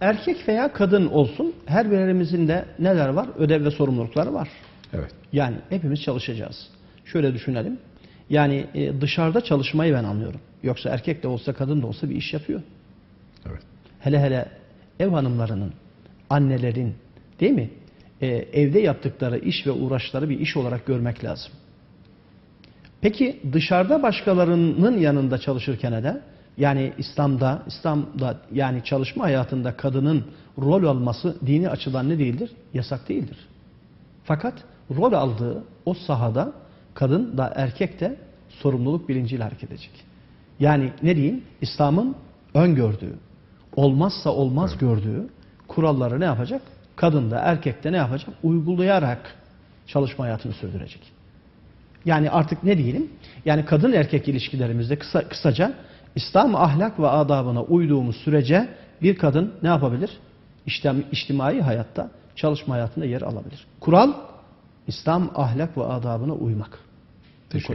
Erkek veya kadın olsun her birimizin de neler var? Ödev ve sorumlulukları var. Evet. Yani hepimiz çalışacağız. Şöyle düşünelim. Yani e, dışarıda çalışmayı ben anlıyorum. Yoksa erkek de olsa kadın da olsa bir iş yapıyor. Evet. Hele hele ev hanımlarının, annelerin değil mi? E, evde yaptıkları iş ve uğraşları bir iş olarak görmek lazım. Peki dışarıda başkalarının yanında çalışırken de yani İslam'da, İslam'da yani çalışma hayatında kadının rol alması dini açıdan ne değildir? Yasak değildir. Fakat rol aldığı o sahada kadın da erkek de sorumluluk bilinciyle hareket edecek. Yani ne diyeyim? İslam'ın öngördüğü, olmazsa olmaz gördüğü kuralları ne yapacak? Kadın da erkek de ne yapacak? Uygulayarak çalışma hayatını sürdürecek. Yani artık ne diyelim? Yani kadın erkek ilişkilerimizde kısa, kısaca İslam ahlak ve adabına uyduğumuz sürece bir kadın ne yapabilir? İşte içtimai hayatta, çalışma hayatında yer alabilir. Kural İslam ahlak ve adabına uymak. Teşekkür